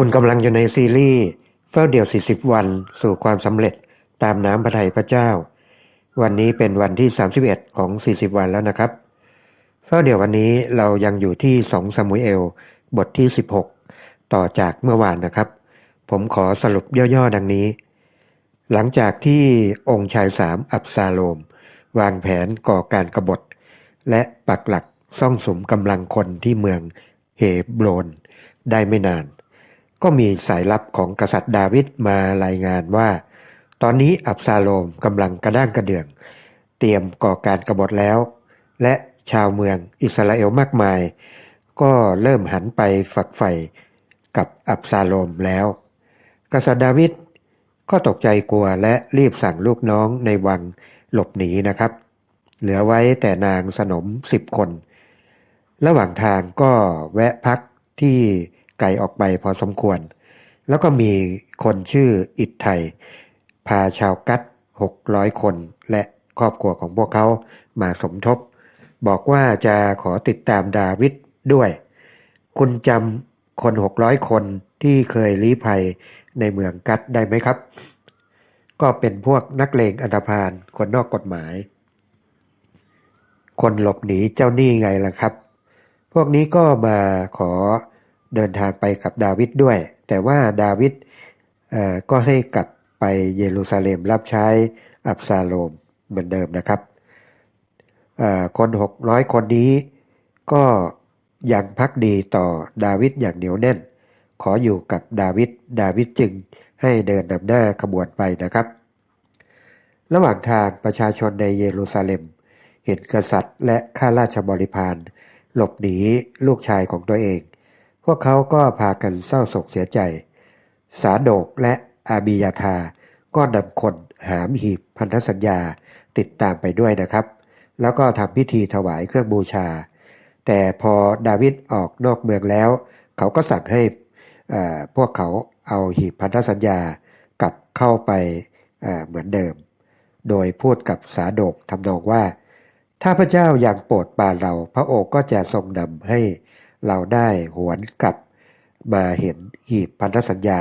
คุณกำลังอยู่ในซีรีส์เฝ้าเดี่ยว 40 วันสู่ความสำเร็จตามน้ำพระทัยพระเจ้า วันนี้เป็นวันที่ 31 ของ 40 วันแล้วนะครับ เฝ้าเดี่ยววันนี้เรายังอยู่ที่ 2 ซามูเอล บทที่ 16 ต่อจากเมื่อวานนะครับ ผมขอสรุปย่อๆ ดังนี้ หลังจากที่องค์ชายสามอับซาโลม วางแผนก่อการกรบฏ และปักหลักซ่องสมกำลังคนที่เมืองเฮโบรนได้ไม่นาน ก็มีสายลับของกษัตริย์ดาวิดมารายงานว่า ตอนนี้อับซาโลมกำลังกระด้างกระเดื่อง เตรียมก่อการกรบฏแล้ว และชาวเมืองอิสราเอลมากมาย ก็เริ่มหันไปฝักใฝ่กับอับซาโลมแล้ว กษัตริย์ดาวิดก็ตกใจกลัวและรีบสั่งลูกน้องในวังหลบหนีนะครับ เหลือไว้แต่นางสนมสิบคน ระหว่างทางก็แวะพักที่ ไกลออกไปพอสมควร แล้วก็มีคนชื่ออิดไทย พาชาวกัตหกร้อยคนและครอบครัวของพวกเขามาสมทบ บอกว่าจะขอติดตามดาวิดด้วย คุณจำคนหกร้อยคนที่เคยลี้ภัยในเมืองกัตได้ไหมครับ ก็เป็นพวกนักเลงอันธพาลคนนอกกฎหมาย คนหลบหนีเจ้าหนี้ไงล่ะครับ พวกนี้ก็มาขอ เดินทางไปกับดาวิดด้วย แต่ว่าดาวิดก็ให้กลับไปเยรูซาเล็มรับใช้อับซาโลมเหมือนเดิมนะครับคนหกร้อยคนนี้ก็ยังพักดีต่อดาวิดอย่างเหนียวแน่น ขออยู่กับดาวิดดาวิดจึงให้เดินนำหน้าขบวนไปนะครับ ระหว่างทางประชาชนในเยรูซาเล็ม เห็นกษัตริย์และข้าราชบริพารหลบหนีลูกชายของตัวเอง พวกเขาก็พากันเศร้าโศกเสียใจ สาโดกและอาบียาธาก็นำคนหามหีบพันธสัญญาติดตามไปด้วยนะครับ แล้วก็ทำพิธีถวายเครื่องบูชา แต่พอดาวิดออกนอกเมืองแล้ว เขาก็สั่งให้พวกเขาเอาหีบพันธสัญญากลับเข้าไปเอ่อเหมือนเดิม โดยพูดกับสาโดกทำนองว่า ถ้าพระเจ้ายังโปรดปานเรา พระองค์ก็จะทรงนำให้ เราได้หวนกลับมาเห็นหีบพันธสัญญา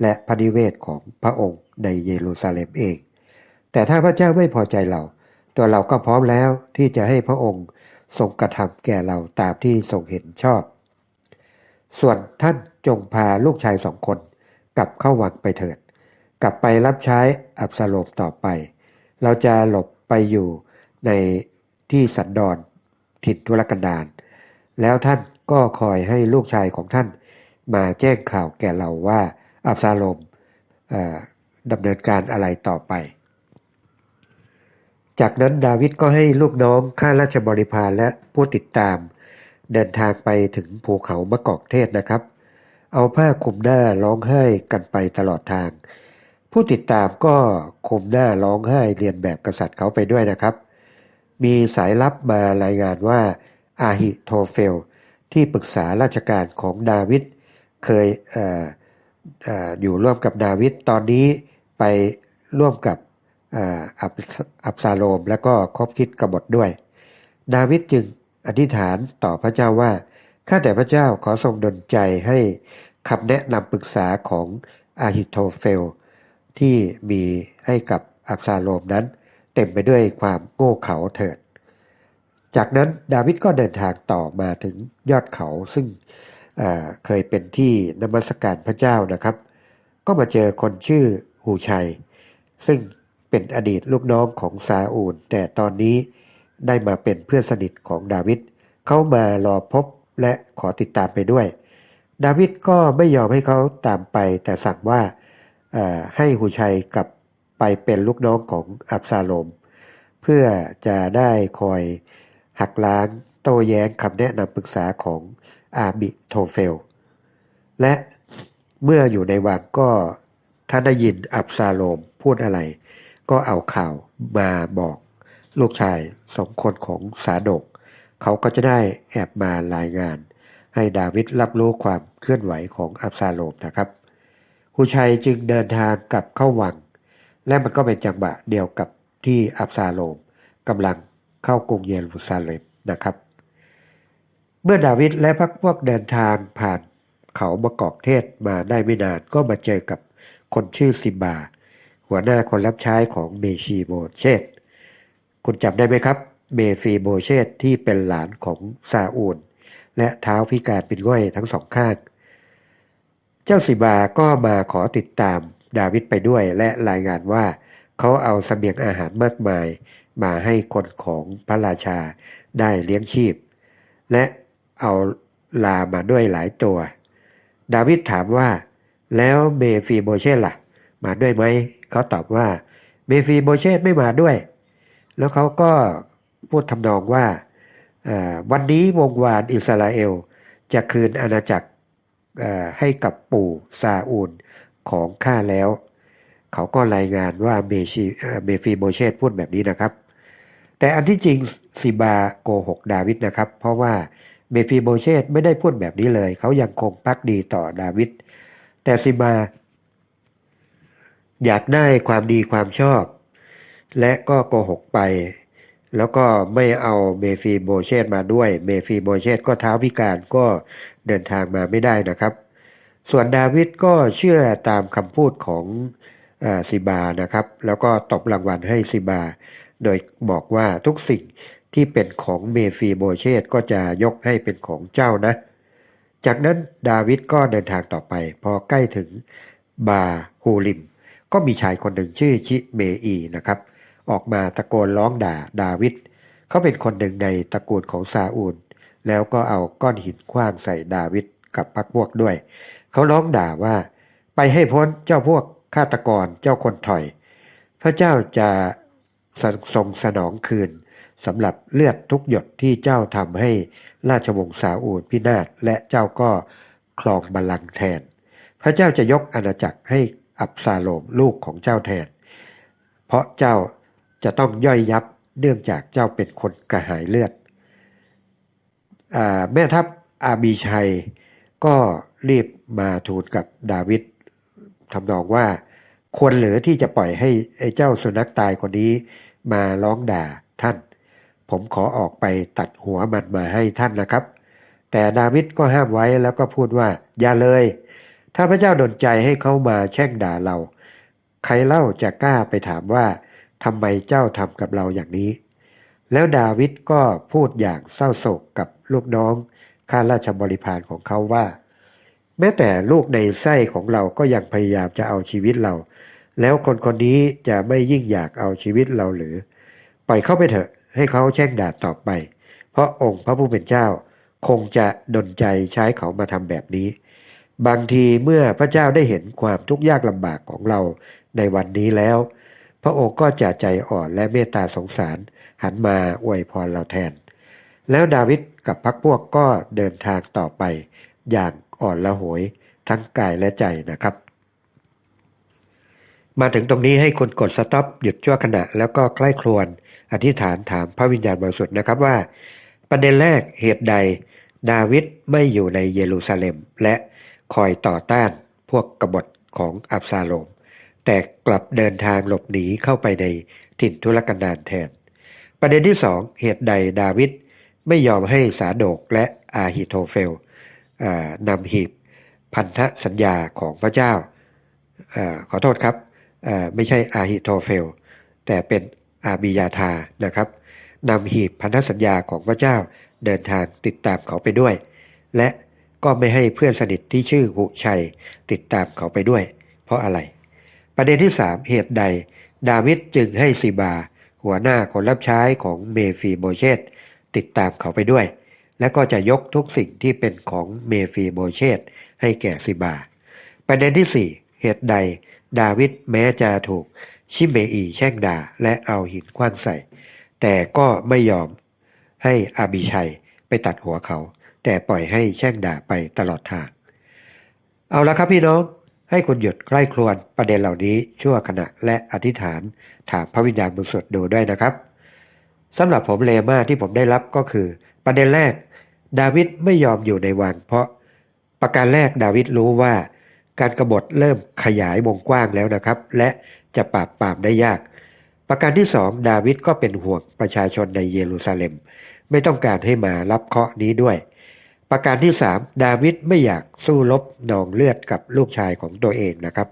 และพระนิเวศของพระองค์ในเยรูซาเล็มเอง แต่ถ้าพระเจ้าไม่พอใจเรา ตัวเราก็พร้อมแล้วที่จะให้พระองค์ทรงกระทำแก่เราตามที่ทรงเห็นชอบ ส่วนท่านจงพาลูกชายสองคน กลับเข้าวังไปเถิด กลับไปรับใช้อับสโลมต่อไป เราจะหลบไปอยู่ในที่สันดอนถิ่นทุรกันดารแล้วท่าน ก็คอยให้ลูกชายของท่าน มาแจ้งข่าวแก่เราว่าอับซาโลมดำเนินการอะไรต่อไป จากนั้นดาวิดก็ให้ลูกน้องข้าราชบริพารและผู้ติดตาม เดินทางไปถึงภูเขามะกอกเทศนะครับ เอาผ้าคลุมหน้าร้องไห้กันไปตลอดทาง ผู้ติดตามก็คลุมหน้าร้องไห้เรียนแบบกษัตริย์เขาไปด้วยนะครับ มีสายลับมารายงานว่าอาฮิโทเฟล ที่ปรึกษาราชการของดาวิดเคยเออเออยู่ร่วมกับดาวิดตอนนี้ไปร่วมกับอับอับซาโลมและก็คบคิดกบฏด้วย ดาวิดจึงอธิษฐานต่อพระเจ้าว่าข้าแต่พระเจ้าขอทรงดลใจให้คำแนะนำปรึกษาของอาฮิโทเฟล ที่มีให้กับอับซาโลมนั้น เต็มไปด้วยความโง่เขลาเถิด จากนั้นดาวิดก็เดินทางต่อมาถึงยอดเขาซึ่งเคยเป็นที่นมัสการพระเจ้านะครับ ก็มาเจอคนชื่อหูชัย ซึ่งเป็นอดีตลูกน้องของซาอูล แต่ตอนนี้ได้มาเป็นเพื่อนสนิทของดาวิดเขามารอพบและขอติดตามไปด้วย ดาวิดก็ไม่ยอมให้เขาตามไป แต่สั่งว่าให้หูชัยกลับไปเป็นลูกน้องของอับซาโลม เพื่อจะได้คอย หักล้าง โต้แย้งคำแนะนำปรึกษาของอาบิโทเฟล และเมื่ออยู่ในวังก็ถ้าได้ยินอับซาโลมพูดอะไร ก็เอาข่าวมาบอกลูกชายสองคนของสาดก เขาก็จะได้แอบมารายงาน ให้ดาวิดรับรู้ความเคลื่อนไหวของอับซาโลมนะครับฮูชัยจึงเดินทางกลับเข้าวัง และมันก็เป็นจังหวะเดียวกับที่อับซาโลมกำลัง เข้ากรุงเยรูซาเล็มนะครับ เมื่อดาวิดและพรรคพวกเดินทางผ่านเขามะกอกเทศมาได้ไม่นานก็มาเจอกับคนชื่อซิมบา หัวหน้าคนรับใช้ของเมชีโบเชตคุณจำได้ไหมครับ เมฟีโบเชตที่เป็นหลานของซาอูลและเท้าพิการเป็นง่อยทั้งสองข้าง เจ้าสิบาก็มาขอติดตามดาวิดไปด้วยและรายงานว่าเขาเอาเสบียงอาหารมากมาย มาให้คนของพระราชาได้เลี้ยงชีพ และเอาลามาด้วยหลายตัว ดาวิดถามว่า แล้วเมฟีโบเชตล่ะ มาด้วยไหม เขาตอบว่า เมฟีโบเชตไม่มาด้วย แล้วเขาก็พูดทำนองว่า วันนี้วงวานอิสราเอล จะคืนอาณาจักรให้กับปู่ซาอูลของข้าแล้ว เขาก็รายงานว่าเมชีเอ่อเมฟีโบเชตพูดแบบนี้นะครับ แต่อันที่จริงซิบาโกหกดาวิดนะครับ เพราะว่าเมฟีโบเชตไม่ได้พูดแบบนี้เลย เขายังคงพักดีต่อดาวิดแต่ซิบาอยากได้ความดีความชอบ และก็โกหกไป แล้วก็ไม่เอาเมฟีโบเชตมาด้วย เมฟีโบเชตก็เท้าพิการก็เดินทางมาไม่ได้นะครับ ส่วนดาวิดก็เชื่อตามคำพูดของซิบานะครับ แล้วก็ตบรางวัลให้ซิบา โดยบอกว่าทุกสิ่งที่เป็นของเมฟีโบเชตก็จะยกให้เป็นของเจ้านะ จากนั้นดาวิดก็เดินทางต่อไป พอใกล้ถึงบาฮูริม ก็มีชายคนหนึ่งชื่อชิเมอีนะครับ ออกมาตะโกนร้องด่าดาวิดเขาเป็นคนหนึ่งในตระกูลของซาอูล แล้วก็เอาก้อนหินขว้างใส่ดาวิดกับพักพวกด้วย เขาร้องด่าว่า ไปให้พ้นเจ้าพวกฆาตกรเจ้าคนถอย พระเจ้าจะ ทรงสนองคืนสำหรับเลือดทุกหยดที่เจ้าทำให้ราชวงศ์ซาอูลพินาศและเจ้าก็ครองบัลลังก์แทน พระเจ้าจะยกอาณาจักรให้อับซาโลมลูกของเจ้าแทน เพราะเจ้าจะต้องย่อยยับเนื่องจากเจ้าเป็นคนกระหายเลือดอแม่ทัพอาบีชัยก็รีบมาทูลกับดาวิดทำนองว่า ควรหลือที่จะปล่อยให้ไอ้เจ้าสุนัขตายคนนี้มาร้องด่าท่าน ผมขอออกไปตัดหัวมันมาให้ท่านนะครับ แต่ดาวิดก็ห้ามไว้แล้วก็พูดว่า อย่าเลย ถ้าพระเจ้าดลใจให้เขามาแช่งด่าเรา ใครเล่าจะกล้าไปถามว่าทำไมเจ้าทำกับเราอย่างนี้ แล้วดาวิดก็พูดอย่างเศร้าโศกกับลูกน้องข้าราชบริพารของเขาว่า แม้แต่ลูกในไส้ของเราก็ยังพยายามจะเอาชีวิตเรา แล้วคนคนนี้จะไม่ยิ่งอยากเอาชีวิตเราหรือ ปล่อยเข้าไปเถอะ ให้เขาแช่งด่าต่อไป เพราะองค์พระผู้เป็นเจ้า คงจะดลใจใช้เขามาทำแบบนี้ บางทีเมื่อพระเจ้าได้เห็นความทุกข์ยากลำบากของเราในวันนี้แล้ว พระองค์ก็จะใจอ่อนและเมตตาสงสาร หันมาอวยพรเราแทน แล้วดาวิดกับพรรคพวกก็เดินทางต่อไป อย่างอ่อนละหวยทั้งกายและใจนะครับ มาถึงตรงนี้ให้คุณกดสต็อปหยุดชั่วขณะ แล้วก็ใกล้ครวนอธิษฐานถามพระวิญญาณบริสุทธิ์นะครับว่า ประเด็นแรกเหตุใด ดาวิดไม่อยู่ในเยรูซาเล็ม และคอยต่อต้านพวกกบฏของอับซาโลม แต่กลับเดินทางหลบหนีเข้าไปในถิ่นทุรกันดารแทน ประเด็นที่สองเหตุใดดาวิดไม่ยอมให้สาโดกและอาฮิโทเฟลนำหีบพันธสัญญาของพระเจ้าอขอโทษครับ ไม่ใช่อาฮิโทเฟล แต่เป็นอาบิยาธานะครับนำหีบพันธสัญญาของพระเจ้าเดินทางติดตามเขาไปด้วย และก็ไม่ให้เพื่อนสนิทที่ชื่อหุชัยติดตามเขาไปด้วย เพราะอะไร ประเด็นที่สามเหตุใด ดาวิดจึงให้ซีบา หัวหน้าคนรับใช้ของเมฟีโบเชตติดตามเขาไปด้วย และก็จะยกทุกสิ่งที่เป็นของเมฟีโบเชตให้แก่ซิบา ประเด็นที่สี่เหตุใด ดาวิดแม้จะถูกชิเมอีแช่งด่าและเอาหินคว้างใส่ แต่ก็ไม่ยอมให้อาบิชัยไปตัดหัวเขา แต่ปล่อยให้แช่งด่าไปตลอดทาง เอาละครับพี่น้องให้คุณหยุดใกล้ครวนประเด็นเหล่านี้ชั่วขณะและอธิษฐานถามพระวิญญาณบริสุทธิ์ดูด้วยนะครับสำหรับผมเลมาที่ผมได้รับก็คือ ประเด็นแรก ดาวิดไม่ยอมอยู่ในวังเพราะประการแรกดาวิดรู้ว่า การกรบฏเริ่มขยายวงกว้างแล้วนะครับ และจะปราบปรามได้ยาก ประการที่สองดาวิดก็เป็นห่วงประชาชนในเยรูซาเล็ม ไม่ต้องการให้มารับเคราะห์นี้ด้วย ประการที่สามดาวิดไม่อยากสู้รบนองเลือดกับลูกชายของตัวเองนะครับ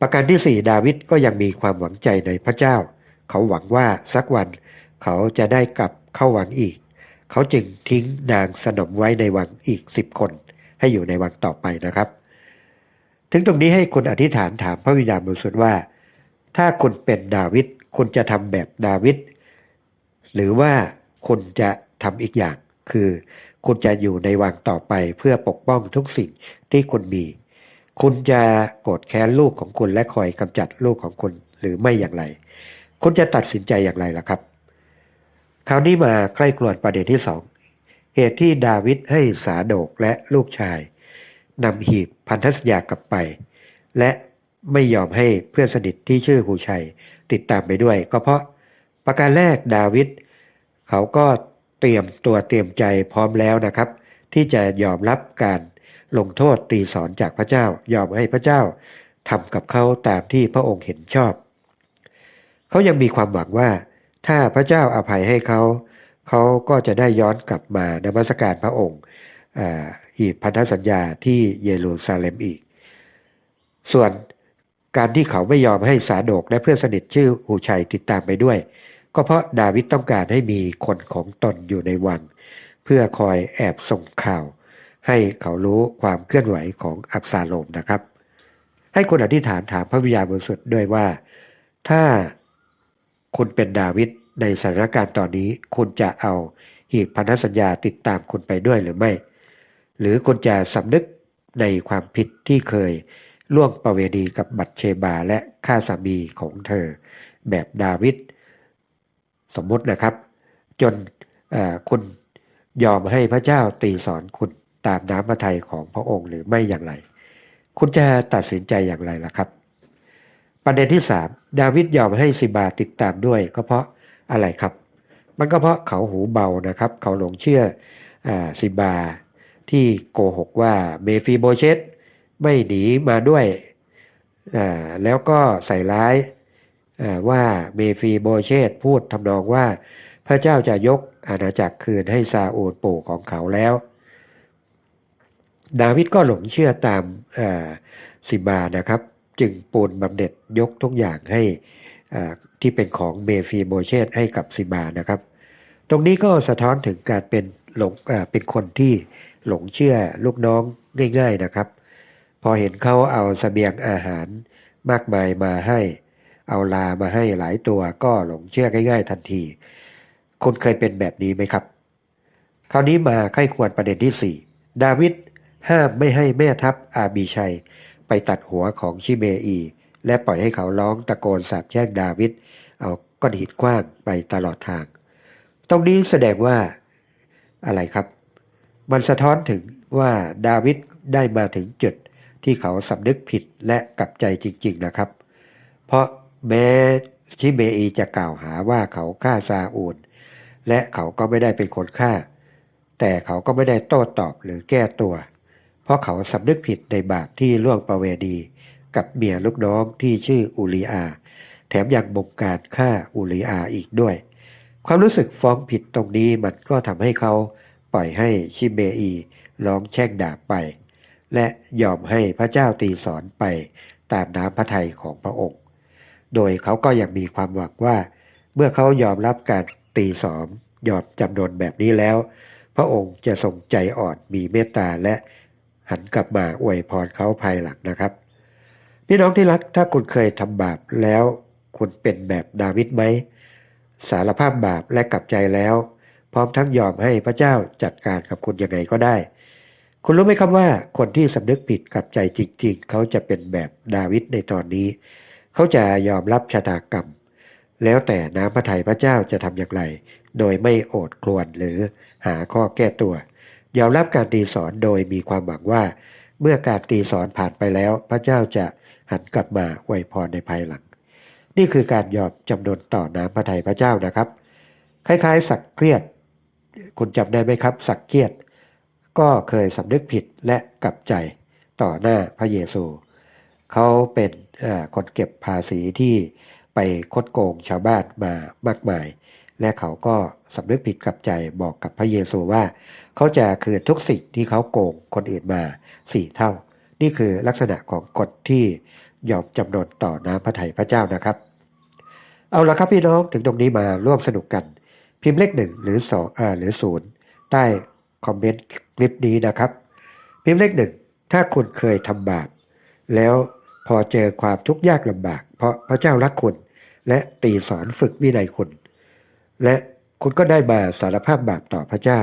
ประการที่สี่ดาวิดก็ยังมีความหวังใจในพระเจ้า เขาหวังว่าสักวันเขาจะได้กลับเข้าวังอีก เขาจึงทิ้งนางสนมไว้ในวังอีกสิบคน ให้อยู่ในวังต่อไปนะครับ ถึงตรงนี้ให้คุณอธิษฐานถามพระวิญญาณบริสุทธิ์ว่า ถ้าคุณเป็นดาวิดคุณจะทำแบบดาวิดหรือว่าคุณจะทำอีกอย่าง คือคุณจะอยู่ในวังต่อไปเพื่อปกป้องทุกสิ่งที่คุณมี คุณจะโกรธแค้นลูกของคุณและคอยกำจัดลูกของคุณหรือไม่อย่างไร คุณจะตัดสินใจอย่างไรล่ะครับ คราวนี้มาใกล้กลวนประเด็นที่สองเหตุที่ดาวิดให้สาโดกและลูกชาย นำหีบพันธสัญญากลับไป และไม่ยอมให้เพื่อนสนิทที่ชื่อหูชัยติดตามไปด้วย ก็เพราะประการแรกดาวิดเขาก็เตรียมตัวเตรียมใจพร้อมแล้วนะครับ ที่จะยอมรับการลงโทษตีสอนจากพระเจ้ายอมให้พระเจ้าทำกับเขาตามที่พระองค์เห็นชอบ เขายังมีความหวังว่า ถ้าพระเจ้าอภัยให้เขา เขาก็จะได้ย้อนกลับมานมัสการพระองค์ หีบพันธสัญญาที่เยรูซาเล็มอีก ส่วนการที่เขาไม่ยอมให้สาโดกและเพื่อนสนิทชื่อหูชัยติดตามไปด้วย ก็เพราะดาวิดต้องการให้มีคนของตนอยู่ในวัง เพื่อคอยแอบส่งข่าว ให้เขารู้ความเคลื่อนไหวของอับซาโลมนะครับ ให้คุณอธิษฐานถามพระวิญญาณบริสุทธิ์ด้วยว่า ถ้าคุณเป็นดาวิดในสถานการณ์ตอนนี้คุณจะเอาหีบพันธสัญญาติดตามคุณไปด้วยหรือไม่ หรือคุณจะสำนึกในความผิดที่เคยล่วงประเวณีกับบัตเชบาและฆ่าสามีของเธอ แบบดาวิดสมมตินะครับ จนคุณยอมให้พระเจ้าตีสอนคุณตามน้ำพระทัยของพระองค์หรือไม่อย่างไร คุณจะตัดสินใจอย่างไรล่ะครับ ประเด็นที่สามดาวิดยอมให้ซิบาติดตามด้วย ก็เพราะอะไรครับ มันก็เพราะเขาหูเบานะครับ เขาหลงเชื่ออซิบา ที่โกหกว่าเมฟีโบเชตไม่หนีมาด้วย แล้วก็ใส่ร้ายว่าเมฟีโบเชตพูดทำนองว่า พระเจ้าจะยกอาณาจักรคืนให้ซาอูลปู่ของเขาแล้ว ดาวิดก็หลงเชื่อตามสิบานะครับ จึงปูนบำเหน็จยกทุกอย่างให้ที่เป็นของเมฟีโบเชตให้กับสิบานะครับ ตรงนี้ก็สะท้อนถึงการเป็นหลงเป็นคนที่ หลงเชื่อลูกน้องง่าย ๆนะครับ พอเห็นเขาเอาสเสบียงอาหารมากมายมาให้ เอาลามาให้หลายตัวก็หลงเชื่อง่าย ๆ ทันที คุณเคยเป็นแบบนี้ไหมครับ คราวนี้มาไข้ควรประเด็นที่ 4 ดาวิดห้ามไม่ให้แม่ทัพอาบีชัย ไปตัดหัวของชิเมอี และปล่อยให้เขาร้องตะโกนสาบแช่งดาวิดเอาก้อนหินกว้างไปตลอดทาง ตรงนี้แสดงว่าอะไรครับ มันสะท้อนถึงว่าดาวิดได้มาถึงจุดที่เขาสำนึกผิดและกลับใจจริง ๆนะครับ เพราะแม้ชิเมอีจะกล่าวหาว่าเขาฆ่าซาอูลและเขาก็ไม่ได้เป็นคนฆ่า แต่เขาก็ไม่ได้โต้ตอบหรือแก้ตัว เพราะเขาสำนึกผิดในบาปที่ล่วงประเวณี กับเมียลูกน้องที่ชื่ออูลีอา แถมยังบงการฆ่าอูลีอาอีกด้วย ความรู้สึกฟ้องผิดตรงนี้มันก็ทำให้เขา ปล่อยให้ชิเมอีร้องแช่งด่าไป และยอมให้พระเจ้าตีสอนไปตามน้ำพระทัยของพระองค์ โดยเขาก็ยังมีความหวังว่า เมื่อเขายอมรับการตีสอนยอมจำนนแบบนี้แล้ว พระองค์จะทรงใจอ่อนมีเมตตาและหันกลับมาอวยพรเขาภายหลังนะครับ พี่น้องที่รักถ้าคุณเคยทำบาปแล้ว คุณเป็นแบบดาวิดไหม สารภาพบาปและกลับใจแล้ว พร้อมทั้งยอมให้พระเจ้าจัดการกับคุณยังไงก็ได้ คุณรู้ไหมครับว่าคนที่สำนึกผิดกับใจจริง ๆ เขาจะเป็นแบบดาวิดในตอนนี้ เขาจะยอมรับชะตากรรม แล้วแต่น้ำพระทัยพระเจ้าจะทำอย่างไร โดยไม่โอดครวนหรือหาข้อแก้ตัว ยอมรับการตีสอนโดยมีความหวังว่า เมื่อการตีสอนผ่านไปแล้ว พระเจ้าจะหันกลับมาอวยพรในภายหลัง นี่คือการยอมจำนนต่อน้ำพระทัยพระเจ้านะครับ คล้ายๆ สักเครียด คุณจำได้ไหมครับ สักเครียดก็เคยสำนึกผิดและกลับใจต่อหน้าพระเยซู เขาเป็นคนเก็บภาษีที่ไปคดโกงชาวบ้านมามากมาย และเขาก็สำนึกผิดกลับใจบอกกับพระเยซูว่า เขาจะคืนทุกสิ่งที่เขาโกงคนอื่นมาสี่เท่า นี่คือลักษณะของกฎที่ยอมจำนนต่อน้ำพระทัยพระเจ้านะครับ เอาละครับพี่น้องถึงตรงนี้มาร่วมสนุกกัน พิมพ์เลขหนึ่งหรือสองอ่าหรือศูนย์ใต้คอมเมนต์คลิปนี้นะครับ พิมพ์เลขหนึ่งถ้าคุณเคยทำบาปแล้วพอเจอความทุกข์ยากลำบาก เพราะพระเจ้ารักคุณ และตีสอนฝึกวินัยคุณ และคุณก็ได้มาสารภาพบาปต่อพระเจ้า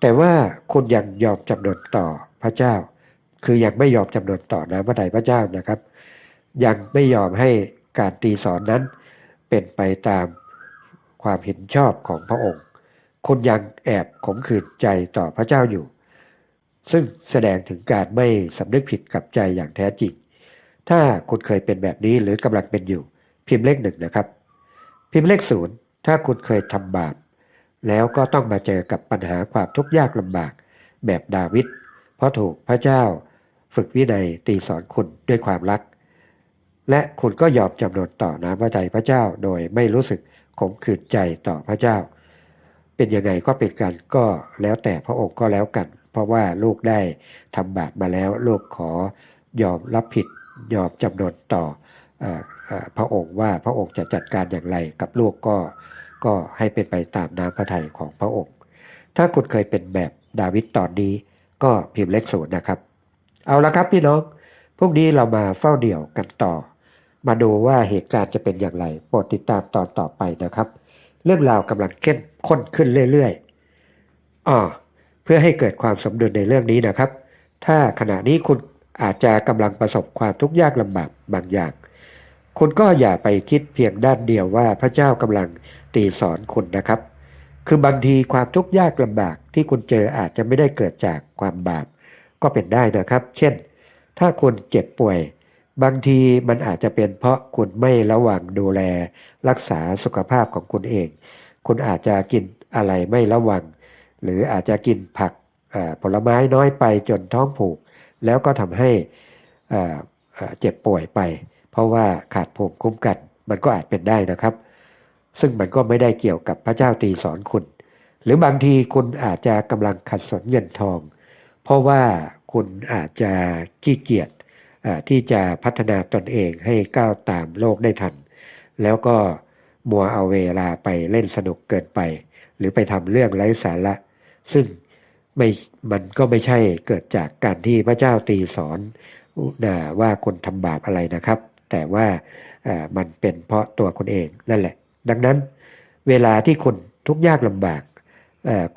แต่ว่าคุณยังยอมจำนนต่อพระเจ้า คือยังไม่ยอมจำนนต่อน้ำพระทัยพระเจ้านะครับ ยังไม่ยอมให้การตีสอนนั้นเป็นไปตาม ความเห็นชอบของพระองค์คุณยังแอบขมขื่นใจต่อพระเจ้าอยู่ ซึ่งแสดงถึงการไม่สำนึกผิดกับใจอย่างแท้จริง ถ้าคุณเคยเป็นแบบนี้หรือกำลังเป็นอยู่ พิมพ์เลขหนึ่งนะครับ พิมพ์เลขศูนย์ถ้าคุณเคยทำบาปแล้วก็ต้องมาเจอกับปัญหาความทุกข์ยากลำบากแบบดาวิดเพราะถูกพระเจ้าฝึกวินัยตีสอนคุณด้วยความรัก และคุณก็ยอมจำนนต่อน้ำพระทัยพระเจ้าโดยไม่รู้สึก ขมขื่นใจต่อพระเจ้า เป็นยังไงก็เป็นกันก็แล้วแต่พระองค์ก็แล้วกัน เพราะว่าลูกได้ทำบาปมาแล้ว ลูกขอยอมรับผิดยอมจำนนต่ออพระองค์ว่าพระองค์จะจัดการอย่างไรกับลูกก็ก็ให้เป็นไปตามน้ำพระทัยของพระองค์ ถ้าคุณเคยเป็นแบบดาวิดตอนนี้ก็พิมพ์เลขศูนย์นะครับ เอาละครับพี่น้องพวกนี้เรามาเฝ้าเดี่ยวกันต่อ มาดูว่าเหตุการณ์จะเป็นอย่างไร โปรดติดตามตอนต่อไปนะครับ เรื่องราวกำลังเข้มข้นขึ้นเรื่อยๆอ่อเพื่อให้เกิดความสมดุลในเรื่องนี้นะครับ ถ้าขณะนี้คุณอาจจะกำลังประสบความทุกข์ยากลำบากบางอย่าง คุณก็อย่าไปคิดเพียงด้านเดียวว่าพระเจ้ากำลังตีสอนคุณนะครับ คือบางทีความทุกข์ยากลำบากที่คุณเจออาจจะไม่ได้เกิดจากความบาปก็เป็นได้นะครับ เช่น ถ้าคุณเจ็บป่วย บางทีมันอาจจะเป็นเพราะคุณไม่ระวังดูแล รักษาสุขภาพของคุณเอง คุณอาจจะกินอะไรไม่ระวัง หรืออาจจะกินผักผลไม้น้อยไปจนท้องผูก แล้วก็ทำให้เจ็บป่วยไป เพราะว่าขาดภูมิคุ้มกัน มันก็อาจเป็นได้นะครับ ซึ่งมันก็ไม่ได้เกี่ยวกับพระเจ้าตีสอนคุณ หรือบางทีคุณอาจจะกำลังขัดสนเงินทอง เพราะว่าคุณอาจจะขี้เกียจ ที่จะพัฒนาตนเองให้ก้าวตามโลกได้ทัน แล้วก็มัวเอาเวลาไปเล่นสนุกเกินไป หรือไปทำเรื่องไร้สาระ ซึ่งไม่มันก็ไม่ใช่เกิดจากการที่พระเจ้าตีสอนนะว่าคนทำบาปอะไรนะครับ แต่ว่ามันเป็นเพราะตัวคุณเองนั่นแหละ ดังนั้น เวลาที่คุณทุกข์ยากลำบาก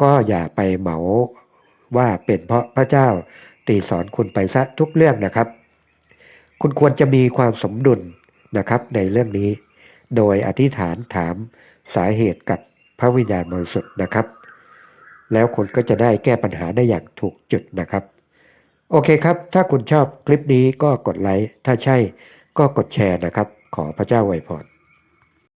ก็อย่าไปเหมาว่าเป็นเพราะพระเจ้าตีสอนคุณไปซะทุกเรื่องนะครับ คุณควรจะมีความสมดุลนะครับในเรื่องนี้ โดยอธิษฐานถามสาเหตุกับพระวิญญาณบริสุทธิ์นะครับ แล้วคุณก็จะได้แก้ปัญหาได้อย่างถูกจุดนะครับ โอเคครับ ถ้าคุณชอบคลิปนี้ก็กดไลค์ถ้าใช่ก็กดแชร์นะครับ ขอพระเจ้าไวยพร